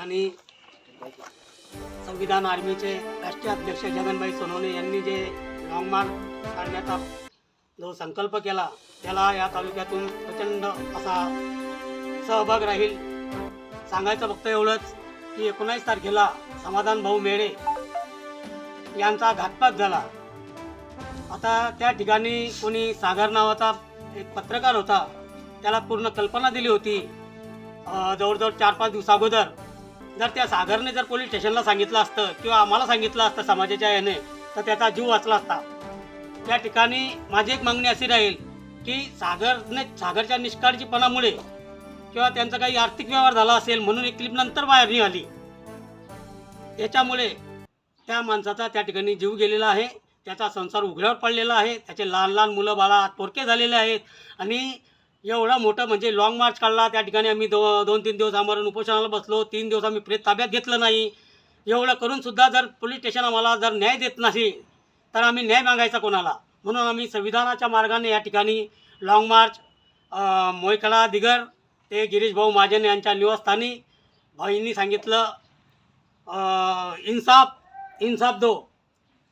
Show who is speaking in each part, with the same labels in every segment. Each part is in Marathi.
Speaker 1: आणि संविधान आर्मीचे राष्ट्रीय अध्यक्ष जगनभाई सोनवणे यांनी जे लॉंग मार्च काढण्याचा जो संकल्प केला त्याला या तालुक्यातून प्रचंड असा सहभाग राहील. सांगायचं फक्त एवढंच की एकोणीस तारखेला समाधान भाऊ मेळे यांचा घातपात झाला. आता त्या ठिकाणी कोणी सागर नावाचा एक पत्रकार होता त्याला पूर्ण कल्पना दिली होती. जवळजवळ चार पाच दिवसाअगोदर जर त्या सागरने जर पोलीस स्टेशनला सांगितलं असतं किंवा आम्हाला सांगितलं असतं समाजाच्या याने तर त्याचा जीव वाचला असता. त्या ठिकाणी माझी एक मागणी अशी राहील की सागरने सागरच्या निष्काळजीपणामुळे किंवा त्यांचा काही आर्थिक व्यवहार झाला असेल म्हणून एक क्लिप नंतर बाहेर निघाली. त्याच्यामुळे त्या माणसाचा त्या ठिकाणी जीव गेलेला आहे. त्याचा संसार उघड्यावर पडलेला आहे. त्याचे लहान लहान मुलं बाळा पोरके झालेले आहेत. आणि एवढं मोठं म्हणजे लाँग मार्च काढला. त्या ठिकाणी आम्ही दो दोन तीन दिवस आमरण उपोषणाला बसलो. तीन दिवस आम्ही प्रेत ताब्यात घेतलं नाही. एवढं करूनसुद्धा जर पोलीस स्टेशन आम्हाला जर न्याय देत नाही तर आम्ही न्याय मागायचा कोणाला? म्हणून आम्ही संविधानाच्या मार्गाने या ठिकाणी लाँग मार्च अ, मोयखडा दिगर ते गिरीश भाऊ महाजन यांच्या निवासस्थानी भाईंनी सांगितलं इन्साफ इन्साफ दो.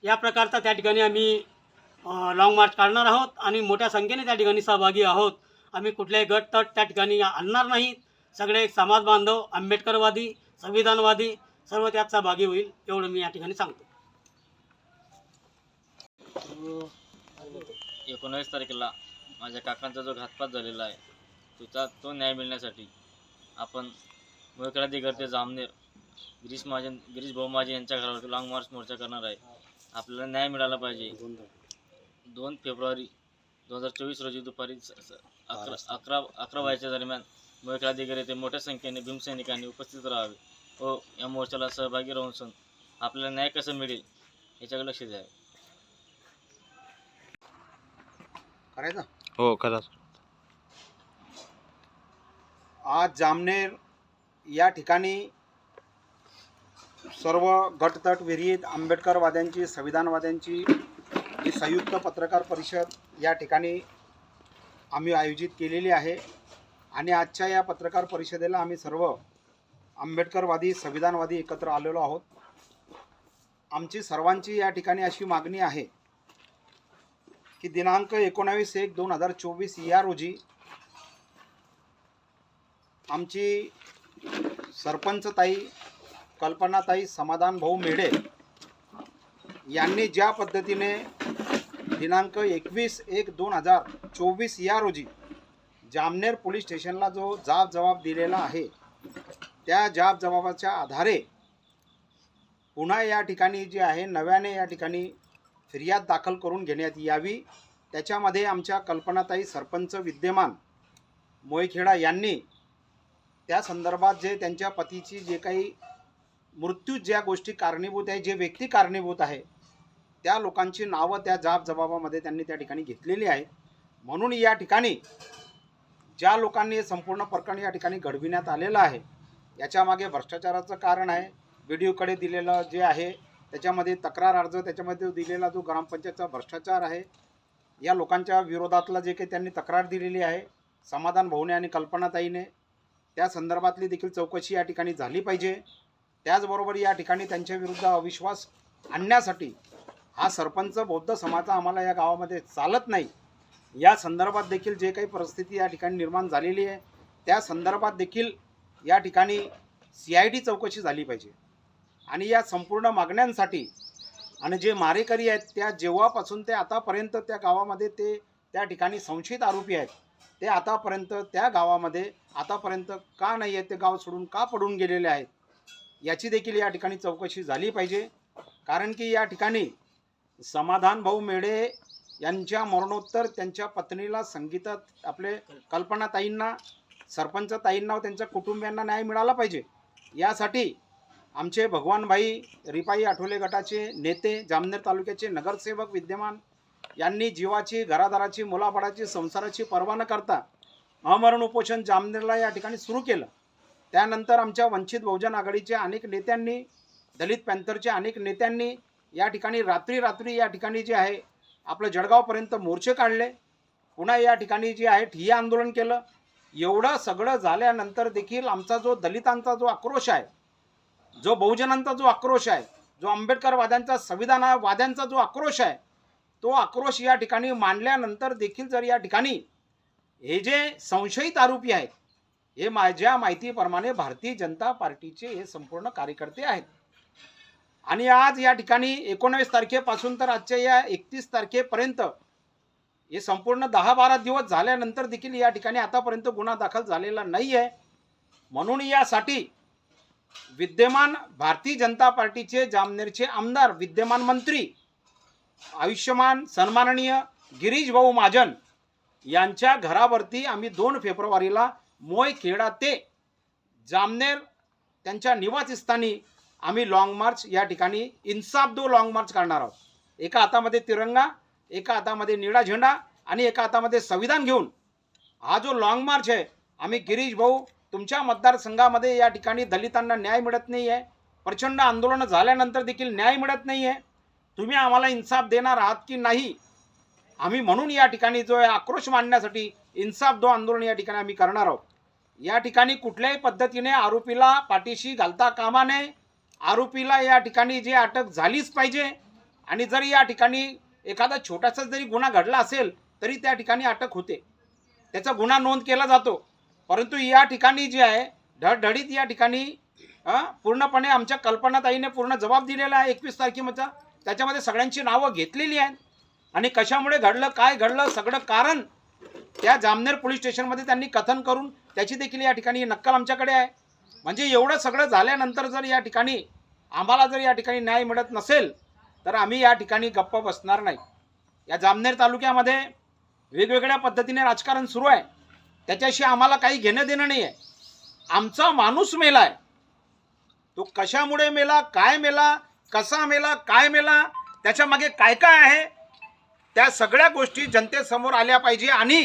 Speaker 1: या प्रकारचा त्या ठिकाणी आम्ही लाँग मार्च काढणार आहोत आणि मोठ्या संख्येने त्या ठिकाणी सहभागी आहोत. आम्ही कुठल्याही गट तट त्या ठिकाणी आणणार नाहीत सगळे समाज बांधव आंबेडकरवादी संविधानवादी सर्व त्यात सहभागी होईल एवढं मी या ठिकाणी सांगतो.
Speaker 2: एकोणावीस तारखेला माझ्या काकांचा जो घातपात झालेला आहे त्याचा तो न्याय मिळण्यासाठी आपण मोयकडा ते जामनेर गिरीश महाजन गिरीश भाऊ महाजन यांच्या घरावरती लॉंग मार्च मोर्चा करणार आहे. आपल्याला न्याय मिळाला पाहिजे. दोन फेब्रुवारी दोन हजार चोवीस रोजी दुपारी अकरा अकरा अकरा वाजेच्या दरम्यान दिगर येथे मोठ्या संख्येने भीमसैनिकांनी उपस्थित राहावे व या मोर्चाला सहभागी राहून सण आपल्याला न्याय कसं मिळेल याच्याकडे लक्ष द्यावे.
Speaker 3: करायचं?
Speaker 4: हो करा.
Speaker 3: आज जामनेर या ठिकाणी सर्व गटतट विरहित आंबेडकरवाद्यांची संविधानवाद्यांची ही संयुक्त पत्रकार परिषद या ठिकाणी आम्ही आयोजित केलेली आहे. आणि आजच्या या पत्रकार परिषदेला आम्ही सर्व आंबेडकरवादी संविधानवादी एकत्र आलेलो आहोत. आमची सर्वांची या ठिकाणी अशी मागणी आहे की दिनांक एकोणावीस एक दोन हजार चोवीस या रोजी आमची सरपंचताई कल्पनाताई समाधान भाऊ मेढे यांनी ज्या पद्धतीने दिनांक एकवीस एक दोन हजार चोवीस या रोजी जामनेर पोलीस स्टेशनला जो जाब जबाब दिलेला आहे त्या जाब जबाबाच्या आधारे पुन्हा या ठिकाणी जे आहे नव्याने या ठिकाणी फिर्याद दाखल करून घेण्यात यावी. त्याच्यामध्ये आमच्या कल्पनाताई सरपंच विद्यमान मोयखेडा यांनी त्या संदर्भात जे त्यांच्या पतीची जे काही मृत्यू ज्या गोष्टी कारणीभूत आहे जे व्यक्ती कारणीभूत आहे त्या लोकांची नावं त्या जाब जबाबामध्ये त्यांनी त्या ठिकाणी घेतलेली आहेत. म्हणून या ठिकाणी ज्या लोकांनी हे संपूर्ण प्रकरण या ठिकाणी घडविण्यात आलेलं आहे याच्यामागे भ्रष्टाचाराचं कारण आहे. बी डी ओकडे दिलेलं जे आहे त्याच्यामध्ये तक्रार अर्ज त्याच्यामध्ये दिलेला जो ग्रामपंचायतचा भ्रष्टाचार आहे या लोकांच्या विरोधातला जे काही त्यांनी तक्रार दिलेली आहे समाधान भाऊने आणि कल्पनाताईने त्या संदर्भातली देखील चौकशी या ठिकाणी झाली पाहिजे. त्याचबरोबर या ठिकाणी त्यांच्या विरुद्ध अविश्वास आणण्यासाठी हा सरपंच बौद्ध समाज आम्हाला या गावामध्ये चालत नाही. या संदर्भात देखील जे काही परिस्थिती या ठिकाणी निर्माण झालेली आहे त्या संदर्भात देखील या ठिकाणी सी आय डी चौकशी झाली पाहिजे. आणि या संपूर्ण मागण्यांसाठी आणि जे मारेकरी आहेत त्या जेव्हापासून ते आतापर्यंत त्या गावामध्ये ते त्या ठिकाणी संशयित आरोपी आहेत ते आतापर्यंत त्या गावामध्ये आतापर्यंत का नाही आहेत ते गाव सोडून का पडून गेलेले आहेत याची देखील या ठिकाणी चौकशी झाली पाहिजे. कारण की या ठिकाणी समाधान भाऊ मेढे यांच्या मरणोत्तर त्यांच्या पत्नीला संगीतात आपले कल्पनाताईंना सरपंच ताईंना व त्यांच्या कुटुंबियांना न्याय मिळाला पाहिजे. यासाठी आमचे भगवानभाई रिपाई आठवले गटाचे नेते जामनेर तालुक्याचे नगरसेवक विद्यमान यांनी जीवाची घरादाराची मुलाबाळाची संसाराची पर्वा न करता अमरण उपोषण जामनेरला या ठिकाणी सुरू केलं. त्यानंतर आमच्या वंचित बहुजन आघाडीच्या अनेक नेत्यांनी दलित पॅंथरच्या अनेक नेत्यांनी या ठिकाणी रात्री रात्री या ठिकाणी जे आहे आपलं जळगावपर्यंत मोर्चे काढले. पुन्हा या ठिकाणी जे आहे ठिय्या आंदोलन केलं. एवढं सगळं झाल्यानंतर देखील आमचा जो दलितांचा जो आक्रोश आहे जो बहुजनांचा जो आक्रोश आहे जो आंबेडकरवाद्यांचा संविधानवाद्यांचा जो आक्रोश आहे तो आक्रोश या ठिकाणी मांडल्यानंतर देखील जर या ठिकाणी हे जे संशयित आरोपी आहेत हे माझ्या माहितीप्रमाणे भारतीय जनता पार्टीचे हे संपूर्ण कार्यकर्ते आहेत. आणि आज या ठिकाणी एकोणावीस तारखेपासून तर आजच्या या एकतीस तारखेपर्यंत हे संपूर्ण दहा बारा दिवस झाल्यानंतर देखील या ठिकाणी आतापर्यंत गुन्हा दाखल झालेला नाही आहे म्हणून यासाठी विद्यमान भारतीय जनता पार्टीचे जामनेरचे आमदार विद्यमान मंत्री आयुष्यमान सन्माननीय गिरीश भाऊ महाजन यांच्या घरावरती आम्ही दोन फेब्रुवारीला मोयखेडा ते जामनेर त्यांच्या निवासस्थानी आम्ही लाँग मार्च या ठिकाणी इन्साफ दो लाँग मार्च करणार आहोत. एका हातामध्ये तिरंगा एका हातामध्ये निळा झेंडा आणि एका हातामध्ये संविधान घेऊन हा जो लाँग मार्च आहे आम्ही गिरीश भाऊ तुमच्या मतदारसंघामध्ये या ठिकाणी दलितांना न्याय मिळत नाही आहे प्रचंड आंदोलनं झाल्यानंतर देखील न्याय मिळत नाही आहे तुम्ही आम्हाला इन्साफ देणार आहात की नाही? आम्ही म्हणून या ठिकाणी जो आहे आक्रोश मांडण्यासाठी इन्साफ दो आंदोलन या ठिकाणी आम्ही करणार आहोत. या ठिकाणी कुठल्याही पद्धतीने आरोपीला पाठीशी घालता कामा नये. आरोपीला या ठिकाणी जे अटक झालीच पाहिजे. आणि जर या ठिकाणी एखादा छोटासा जरी गुन्हा घडला असेल तरी त्या ठिकाणी अटक होते. त्याचा गुन्हा नोंद केला जातो. परंतु या ठिकाणी जे आहे धडधडीत या ठिकाणी पूर्णपणे आमच्या कल्पनाताईने पूर्ण जबाब दिलेला आहे एकवीस तारखेचा त्याच्यामध्ये सगळ्यांची नावं घेतलेली आहेत. आणि कशामुळे घडलं काय घडलं सगळं कारण त्या जामनेर पोलीस स्टेशनमध्ये त्यांनी कथन करून त्याची देखील या ठिकाणी नक्कल आमच्याकडे आहे. म्हणजे एवढं सगळं झाल्यानंतर जर या ठिकाणी आम्हाला जर या ठिकाणी न्याय मिळत नसेल तर आम्ही या ठिकाणी गप्प बसणार नाही. या जामनेर तालुक्यामध्ये वेगवेगळ्या पद्धतीने राजकारण सुरू आहे. त्याच्याशी आम्हाला काही घेणं देणं नाही आहे आमचा माणूस मेला आहे. तो कशामुळे मेला काय मेला कसा मेला काय मेला त्याच्यामागे काय काय आहे त्या सगळ्या गोष्टी जनतेसमोर आल्या पाहिजे आणि